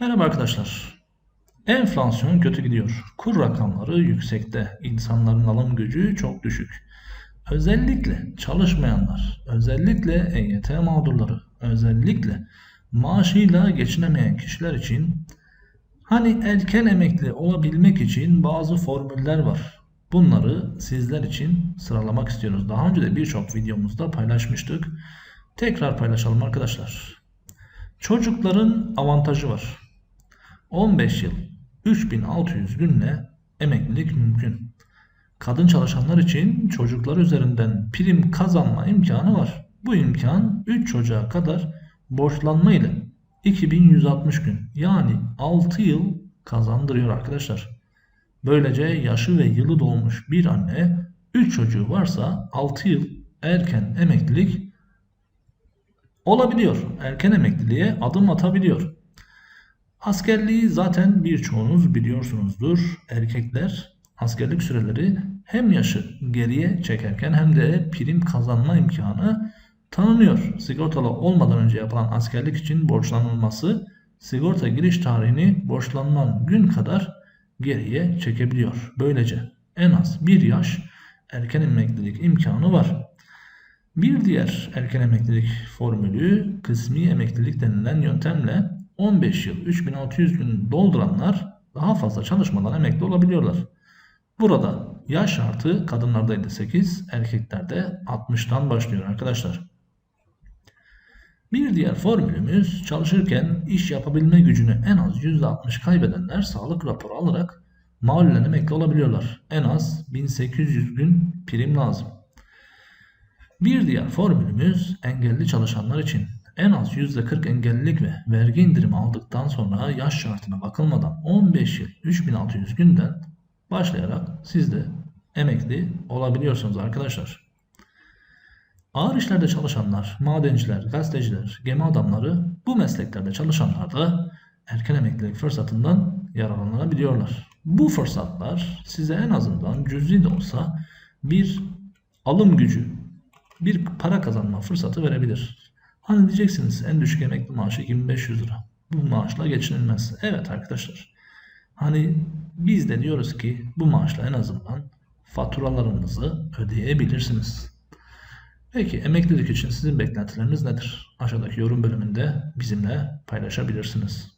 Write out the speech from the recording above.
Merhaba arkadaşlar. Enflasyon kötü gidiyor. Kur rakamları yüksekte. İnsanların alım gücü çok düşük. Özellikle çalışmayanlar, özellikle EYT mağdurları, özellikle maaşıyla geçinemeyen kişiler için hani erken emekli olabilmek için bazı formüller var. Bunları sizler için sıralamak istiyoruz. Daha önce de birçok videomuzda paylaşmıştık. Tekrar paylaşalım arkadaşlar. Çocukların avantajı var. 15 yıl 3600 günle emeklilik mümkün. Kadın çalışanlar için çocuklar üzerinden prim kazanma imkanı var. Bu imkan 3 çocuğa kadar borçlanma ile 2160 gün yani 6 yıl kazandırıyor arkadaşlar. Böylece yaşı ve yılı dolmuş bir anne 3 çocuğu varsa 6 yıl erken emeklilik olabiliyor. Erken emekliliğe adım atabiliyor. Askerliği zaten birçoğunuz biliyorsunuzdur. Erkekler askerlik süreleri hem yaşı geriye çekerken hem de prim kazanma imkanı tanınıyor. Sigortalı olmadan önce yapılan askerlik için borçlanılması sigorta giriş tarihini borçlanılan gün kadar geriye çekebiliyor. Böylece en az bir yaş erken emeklilik imkanı var. Bir diğer erken emeklilik formülü kısmi emeklilik denilen yöntemle 15 yıl 3600 gün dolduranlar daha fazla çalışmadan emekli olabiliyorlar. Burada yaş şartı kadınlarda 58, erkeklerde 60'tan başlıyor arkadaşlar. Bir diğer formülümüz çalışırken iş yapabilme gücünü en az %60 kaybedenler sağlık raporu alarak mahallen emekli olabiliyorlar. En az 1800 gün prim lazım. Bir diğer formülümüz engelli çalışanlar için en az %40 engellilik ve vergi indirimi aldıktan sonra yaş şartına bakılmadan 15 yıl 3600 günden başlayarak siz de emekli olabiliyorsunuz arkadaşlar. Ağır işlerde çalışanlar, madenciler, gazeteciler, gemi adamları bu mesleklerde çalışanlar da erken emeklilik fırsatından yararlanabiliyorlar. Bu fırsatlar size en azından cüzi de olsa bir alım gücü, bir para kazanma fırsatı verebilir. Hani diyeceksiniz en düşük emekli maaşı 2500 lira. Bu maaşla geçinilmez. Evet arkadaşlar. Hani biz de diyoruz ki bu maaşla en azından faturalarınızı ödeyebilirsiniz. Peki emeklilik için sizin beklentileriniz nedir? Aşağıdaki yorum bölümünde bizimle paylaşabilirsiniz.